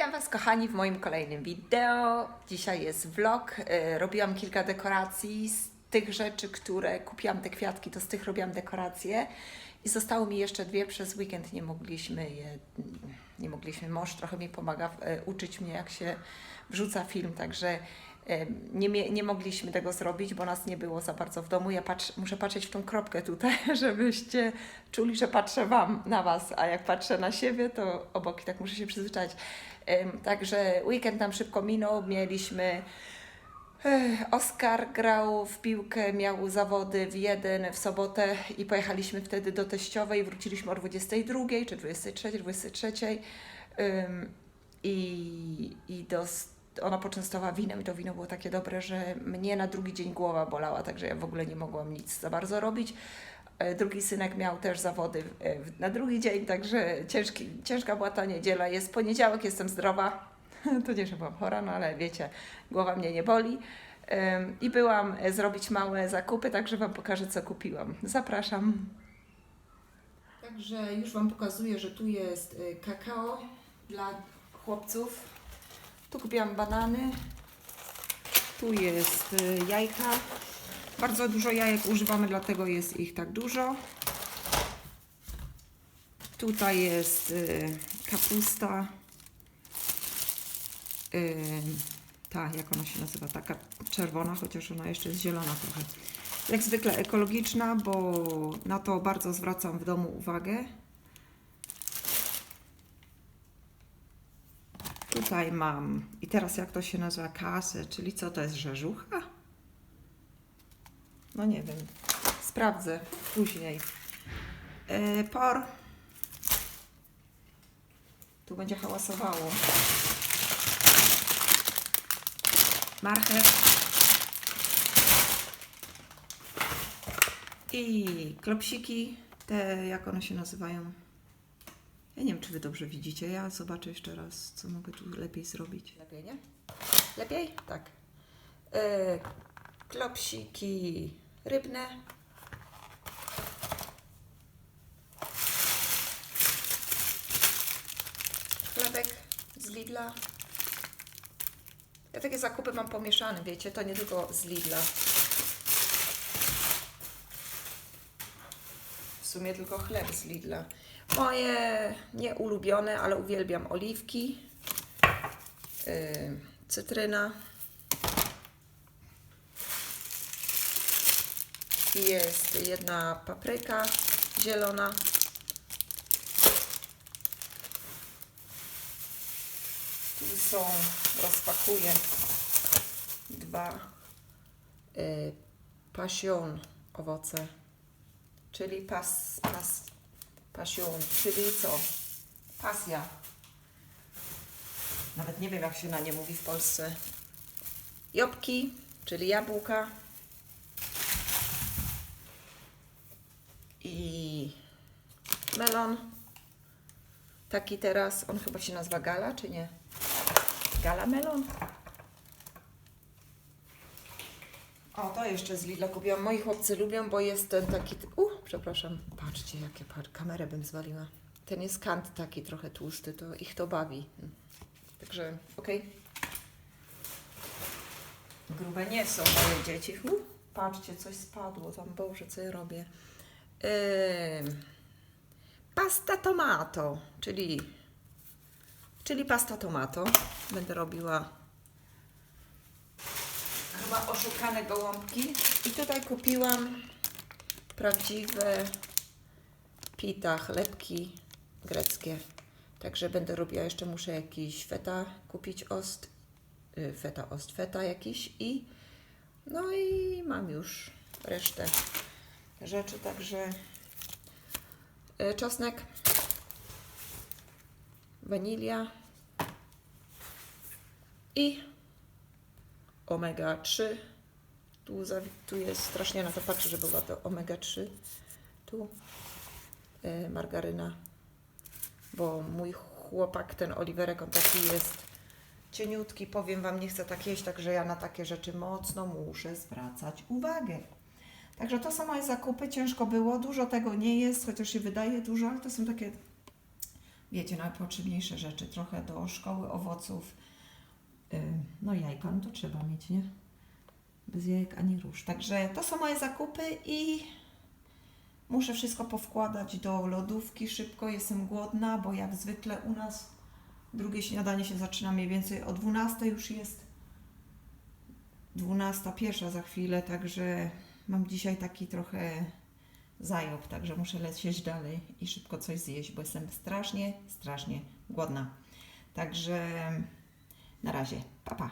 Witam Was kochani w moim kolejnym wideo. Dzisiaj jest vlog. E, Robiłam kilka dekoracji z tych rzeczy, które kupiłam te kwiatki, to z tych robiłam dekoracje. I zostały mi jeszcze dwie przez weekend, nie mogliśmy je, nie mogliśmy, mąż trochę mi pomaga e, uczyć mnie jak się wrzuca film, także nie, mie- nie mogliśmy tego zrobić, bo nas nie było za bardzo w domu. Ja patrz, muszę patrzeć w tą kropkę tutaj, żebyście czuli, że patrzę wam na was, a jak patrzę na siebie, to obok i tak muszę się przyzwyczaić. Także weekend nam szybko minął. Mieliśmy. Ech, Oskar grał w piłkę, miał zawody w jeden w sobotę i pojechaliśmy wtedy do teściowej. Wróciliśmy o 22 czy 23, 23. Ym, I, i dos, ona poczęstowała winem i to wino było takie dobre, że mnie na drugi dzień głowa bolała, także ja w ogóle nie mogłam nic za bardzo robić. E, Drugi synek miał też zawody e, na drugi dzień, także ciężki, ciężka była ta niedziela. Jest poniedziałek, jestem zdrowa. To nie, że byłam chora, no ale wiecie, głowa mnie nie boli. I byłam e, zrobić małe zakupy, także Wam pokażę, co kupiłam. Zapraszam. Także już Wam pokazuję, że tu jest kakao dla chłopców. Tu kupiłam banany. Tu jest y, jajka. Bardzo dużo jajek używamy, dlatego jest ich tak dużo. Tutaj jest y, kapusta. Y, ta, jak ona się nazywa? Taka czerwona, chociaż ona jeszcze jest zielona trochę. Jak zwykle ekologiczna, bo na to bardzo zwracam w domu uwagę. Tutaj mam, i teraz jak to się nazywa, kasę, czyli co to jest, rzeżucha? No nie wiem, sprawdzę później. E, por. Tu będzie hałasowało. Marchew. I klopsiki, te jak one się nazywają. Ja nie wiem, czy Wy dobrze widzicie. Ja zobaczę jeszcze raz, co mogę tu lepiej zrobić. Lepiej, nie? Lepiej? Tak. E, klopsiki rybne. Chlebek z Lidla. Ja takie zakupy mam pomieszane, wiecie, to nie tylko z Lidla. Sumie tylko chleb z Lidla. Moje nieulubione, ale uwielbiam oliwki, yy, cytryna. Jest jedna papryka zielona. Tu są, rozpakuję, dwa y, owoce, czyli pas, pas, passion, czyli co? Pasja. Nawet nie wiem, jak się na nie mówi w Polsce. Jobłki, czyli jabłka. I melon. Taki teraz, on chyba się nazywa gala, czy nie? Gala melon. O, to jeszcze z Lidla kupiłam. Moi chłopcy lubią, bo jest ten taki... U, przepraszam. Patrzcie, jakie par... kamerę bym zwaliła. Ten jest kant taki trochę tłusty, to ich to bawi. Także, okej. Grube nie są moje dzieci. Patrzcie, coś spadło tam. Boże, co ja robię. Ym, pasta tomato, czyli, czyli pasta tomato. Będę robiła chyba oszukane gołąbki. I tutaj kupiłam prawdziwe pita, chlebki greckie. Także będę robiła, jeszcze muszę jakiś feta kupić, ost, y, feta, ost, feta jakiś i no i mam już resztę rzeczy, także y, czosnek, wanilia i omega 3. Tu, tu jest strasznie na to patrzę, żeby była to omega 3. Tu y, margaryna, bo mój chłopak, ten Oliverek, on taki jest cieniutki. Powiem Wam, nie chcę tak jeść, także ja na takie rzeczy mocno muszę zwracać uwagę. Także to są moje zakupy, ciężko było, dużo tego nie jest, chociaż się wydaje dużo, ale to są takie wiecie, najpotrzebniejsze rzeczy. Trochę do szkoły owoców. Ym, No jajka, no to trzeba mieć, nie? Bez jajek ani róż. Także to są moje zakupy i muszę wszystko powkładać do lodówki szybko. Jestem głodna, bo jak zwykle u nas drugie śniadanie się zaczyna mniej więcej o 12 już jest. 12, pierwsza za chwilę, także mam dzisiaj taki trochę zajob, także muszę lecieć dalej i szybko coś zjeść, bo jestem strasznie, strasznie głodna. Także na razie, pa pa.